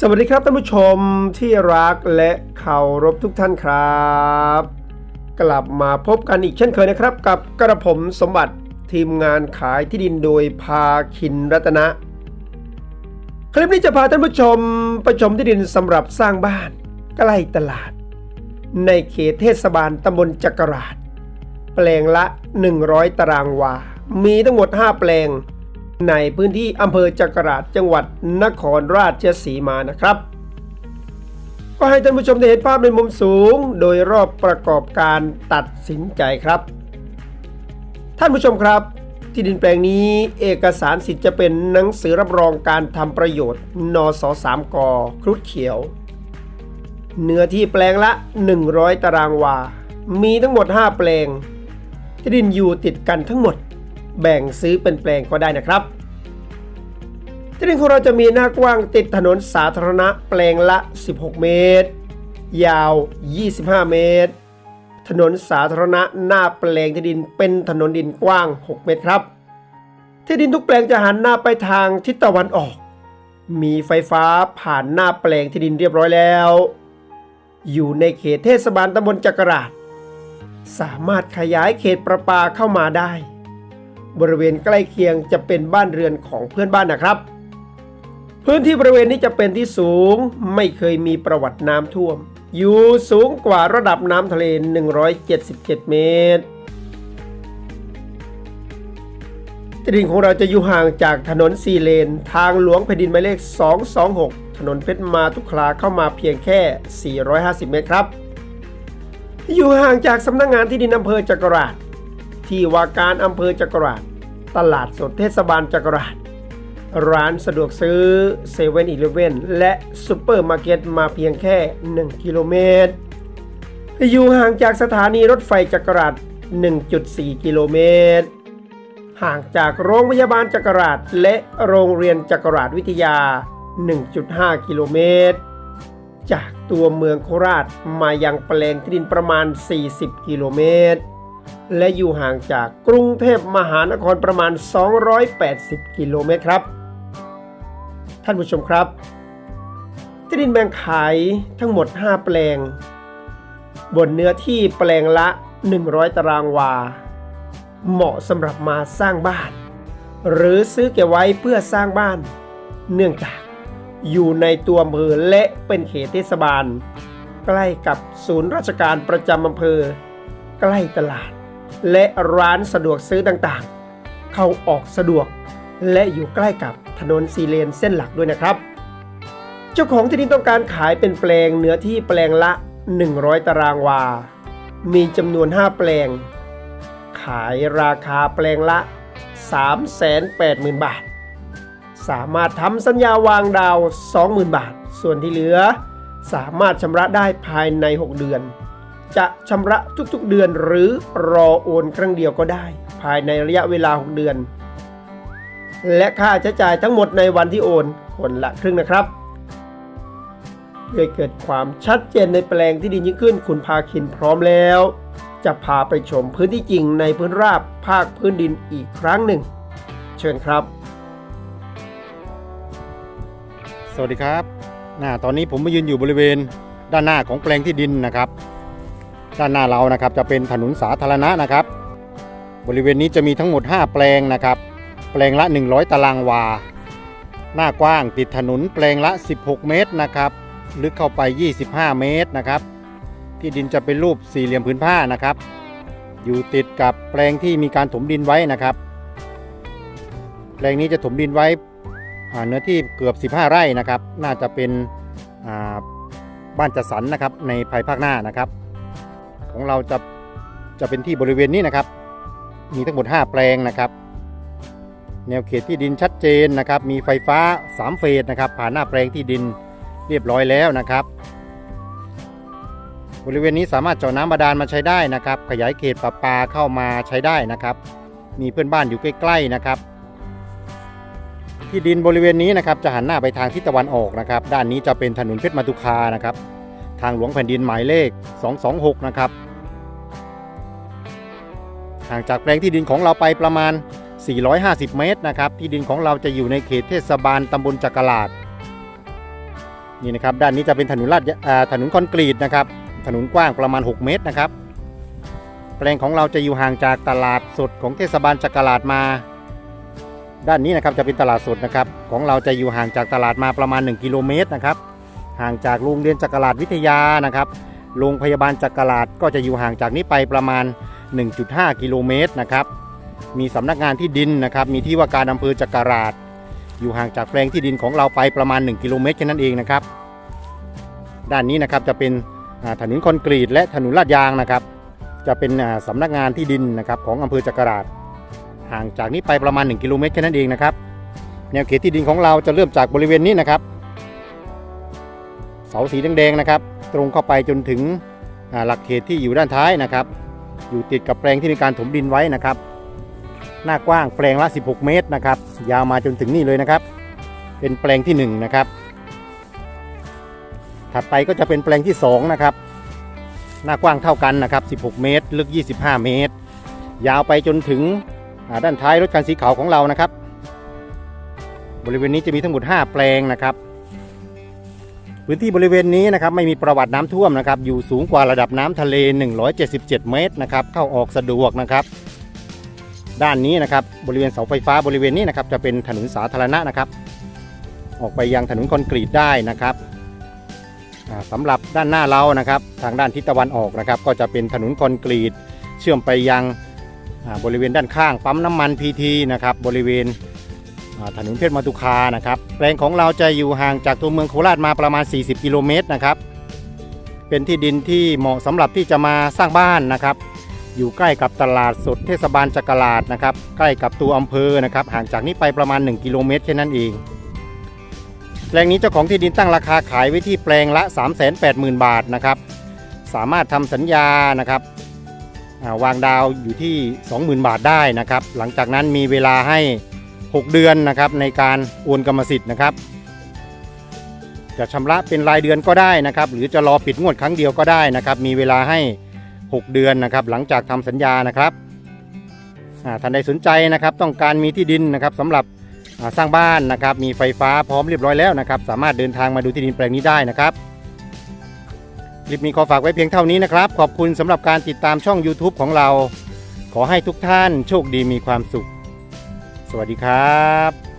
สวัสดีครับท่านผู้ชมที่รักและเคารพทุกท่านครับ กลับมาพบกันอีกเช่นเคยนะครับ กับกระผมสมบัติทีมงานขายที่ดินโดยพาคินรัตนะ คลิปนี้จะพาท่านผู้ชมไปชมที่ดินสำหรับสร้างบ้าน ใกล้ตลาด ในเขตเทศบาลตำบลจักราช แปลงละ 100 ตารางวา มีทั้งหมด 5 แปลง ในพื้นที่อำเภอจักราชจังหวัดนครราชสีมานะครับ ก็ให้ท่านผู้ชมได้เห็นภาพในมุมสูง โดยรอบประกอบการตัดสินใจครับ ท่านผู้ชมครับ ที่ดินแปลงนี้เอกสารสิทธิ์จะเป็นหนังสือรับรองการทำประโยชน์ นส3กครุฑเขียว เนื้อที่แปลงละ 100 ตารางวา มีทั้งหมด 5 แปลงที่ดินอยู่ติดกันทั้งหมด แบ่งซื้อเป็นแปลงก็ได้นะครับที่ดินของเราจะมีหน้ากว้างติดถนนสาธารณะแปลงละ 16 เมตร ยาว 25 เมตร ถนนสาธารณะหน้าแปลงที่ดินเป็นถนนดินกว้าง 6 เมตรครับ ที่ดินทุกแปลงจะหันหน้าไปทางทิศตะวันออก มีไฟฟ้าผ่านหน้าแปลงที่ดินเรียบร้อยแล้ว อยู่ในเขตเทศบาลตำบลจักราช สามารถขยายเขตประปาเข้ามาได้ บริเวณใกล้เคียงจะเป็นบ้านเรือนของเพื่อนบ้านนะครับ พื้นที่บริเวณนี้จะเป็นที่สูงไม่เคยมีประวัติน้ำท่วม อยู่สูงกว่าระดับน้ำทะเล 177 เมตรที่ดินของเราจะอยู่ห่างจากถนนสี่เลน ทางหลวงแผ่นดินหมายเลข 226 ถนนเพชรมาทุกคลาเข้ามาเพียงแค่ 450 เมตรครับ อยู่ห่างจากสำนักงงานที่ดินอำเภอจักราช ที่ว่าการอำเภอจักราช ตลาดสดเทศบาลจักราช ร้านสะดวกซื้อเซเว่นอีเลเว่นและซูเปอร์มาร์เก็ตมาเพียงแค่ 1 กิโลเมตร อยู่ห่างจากสถานีรถไฟจักราช 1.4 กิโลเมตร ห่างจากโรงพยาบาลจักราช และโรงเรียนจักราชวิทยา 1.5 กิโลเมตรจากตัวเมืองโคราชมายังแปลงที่ดินประมาณ 40 กิโลเมตร และอยู่ห่างจากกรุงเทพมหานครประมาณ 280 กิโลเมตรครับ ท่านผู้ชมครับ ที่ดินแบ่งขายทั้งหมด 5 แปลง บนเนื้อที่แปลงละ 100 ตารางวา เหมาะสำหรับมาสร้างบ้าน หรือซื้อเก็บไว้เพื่อสร้างบ้าน เนื่องจากอยู่ในตัวอำเภอและเป็นเขตเทศบาล ใกล้กับศูนย์ราชการประจำอำเภอ ใกล้ตลาด และร้านสะดวกซื้อต่างๆ เข้าออกสะดวก และอยู่ใกล้กับถนนสีเลนเส้นหลักด้วยนะครับ เจ้าของที่ดินต้องการขายเป็นแปลงเนื้อที่แปลงละ 100 ตารางวา มีจำนวน 5 แปลง ขายราคาแปลงละ 380,000 บาท สามารถทำสัญญาวางดาว 20,000 บาท ส่วนที่เหลือ สามารถชำระได้ภายใน 6 เดือน จะชำระทุกๆเดือนหรือรอโอนครั้งเดียวก็ได้ ภายในระยะเวลา 6 เดือน และค่าใช้จ่ายทั้งหมดในวันที่โอนคนละครึ่งนะครับเพื่อเกิดความชัดเจนในแปลงที่ดินยิ่งขึ้น คุณพาคินพร้อมแล้ว จะพาไปชมพื้นที่จริงในพื้นราบภาคพื้นดินอีกครั้งหนึ่ง เชิญครับ สวัสดีครับนาตอนนี้ผมมายืนอยู่บริเวณด้านหน้าของแปลงที่ดินนะครับ ด้านหน้าเรานะครับจะเป็นถนนสาธารณะนะครับ บริเวณนี้จะมีทั้งหมด 5 แปลงนะครับ แปลงละ 100 ตารางวา หน้ากว้างติดถนนแปลงละ 16 เมตรนะครับ ลึกเข้าไป 25 เมตรนะครับ ที่ดินจะเป็นรูปสี่เหลี่ยมพื้นผ้านะครับ อยู่ติดกับแปลงที่มีการถมดินไว้นะครับ แปลงนี้จะถมดินไว้เนื้อที่เกือบ 15 ไร่นะครับ น่าจะเป็นบ้านจัดสรรนะครับในภายภาคหน้านะครับ ของเราจะจะเป็นที่บริเวณนี้นะครับ มีทั้งหมด 5 แปลงนะครับ แนวเขตที่ดินชัดเจนนะครับ มีไฟฟ้า 3 เฟสนะครับ ผ่านหน้าแปลงที่ดินเรียบร้อยแล้วนะครับ บริเวณนี้สามารถเจาะน้ำบาดาลมาใช้ได้นะครับ ขยายเขตประปาเข้ามาใช้ได้นะครับ มีเพื่อนบ้านอยู่ใกล้ๆนะครับ ที่ดินบริเวณนี้นะครับจะหันหน้าไปทางทิศตะวันออกนะครับ ด้านนี้จะเป็นถนนเพชรมาตุคานะครับ ทางหลวงแผ่นดินหมายเลข 226 นะครับห่างจากแปลงที่ดินของเราไปประมาณ 450 เมตรนะครับ ที่ดินของเราจะอยู่ในเขตเทศบาลตำบลจักรลาดนี่นะครับด้านนี้จะเป็นถนนลาดถนนคอนกรีตนะครับถนนกว้างประมาณ 6 เมตรนะครับ แปลงของเราจะอยู่ห่างจากตลาดสดของเทศบาลจักรลาดมา ด้านนี้นะครับจะเป็นตลาดสดนะครับ ของเราจะอยู่ห่างจากตลาดมาประมาณ 1 กิโลเมตรนะครับ ห่างจากโรงเรียนจักรลาดวิทยานะครับโรงพยาบาลจักรลาดก็จะอยู่ห่างจากนี้ไปประมาณ 1.5 กิโลเมตรนะครับมีสำนักงานที่ดินนะครับมีที่ว่าการอำเภอจักรลาด อยู่ห่างจากแปลงที่ดินของเราไปประมาณ 1 กิโลเมตรแค่นั้นเองนะครับ ด้านนี้นะครับจะเป็นถนนคอนกรีตและถนนลาดยางนะครับ จะเป็นอ่าสำนักงานที่ดินนะครับของอำเภอจักรลาด ห่างจากนี้ไปประมาณ 1 กิโลเมตรแค่นั้นเองนะครับแนวเขตที่ดินของเราจะเริ่มจากบริเวณนี้นะครับ สาสีแดงๆนะครับ ตรงเข้าไปจนถึงหลักเขตที่อยู่ด้านท้ายนะครับ อยู่ติดกับแปลงที่มีการถมดินไว้นะครับ หน้ากว้างแปลงละ 16 เมตรนะครับ ยาวมาจนถึงนี่เลยนะครับ เป็นแปลงที่ 1 นะครับ ถัดไปก็จะเป็นแปลงที่ 2 นะครับ หน้ากว้างเท่ากันนะครับ 16 เมตร ลึก 25 เมตร ยาวไปจนถึงด้านท้ายรถคันสีขาวของเรานะครับ บริเวณนี้จะมีทั้งหมด 5 แปลงนะครับ พื้นที่บริเวณนี้นะครับไม่มีประวัติน้ำท่วมนะครับอยู่สูงกว่าระดับน้ำทะเล 177 เมตรนะครับเข้าออกสะดวกนะครับด้านนี้นะครับบริเวณเสาไฟฟ้าบริเวณนี้นะครับจะเป็นถนนสาธารณะนะครับ ออกไปยังถนนคอนกรีตได้นะครับอ่าสำหรับด้านหน้าเรานะครับ ทางด้านทิศตะวันออกนะครับ ก็จะเป็นถนนคอนกรีต เชื่อมไปยังบริเวณด้านข้างปั๊มน้ำมันพีทีนะครับบริเวณ ถนนเพชรมาตุคานะครับแปลงของเราจะอยู่ห่างจากตัวเมืองโคราชมาประมาณ 40 กิโลเมตรนะครับเป็นที่ดินที่เหมาะสำหรับที่จะมาสร้างบ้านนะครับ อยู่ใกล้กับตลาดสดเทศบาลจักราดนะครับใกล้กับตัวอำเภอนะครับห่างจากนี้ไปประมาณ 1 กิโลเมตรแค่นั้นเอง แปลงนี้เจ้าของที่ดินตั้งราคาขายไว้ที่แปลงละ 380,000 บาทนะครับสามารถทำสัญญานะครับวางดาวอยู่ที่ 20,000 บาทได้นะครับ หลังจากนั้นมีเวลาให้ 6 เดือนนะครับในการโอนกรรมสิทธิ์นะครับ จะชำระเป็นรายเดือนก็ได้นะครับ หรือจะรอปิดงวดครั้งเดียวก็ได้นะครับ มีเวลาให้ 6 เดือนนะครับ หลังจากทำสัญญานะครับท่านใดสนใจนะครับ ต้องการมีที่ดินนะครับสำหรับสร้างบ้านนะครับ มีไฟฟ้าพร้อมเรียบร้อยแล้วนะครับ สามารถเดินทางมาดูที่ดินแปลงนี้ได้นะครับคลิปนี้ขอฝากไว้เพียงเท่านี้นะครับ ขอบคุณสำหรับการติดตามช่อง YouTube ของเรา ขอให้ทุกท่านโชคดีมีความสุข วัสดีครับ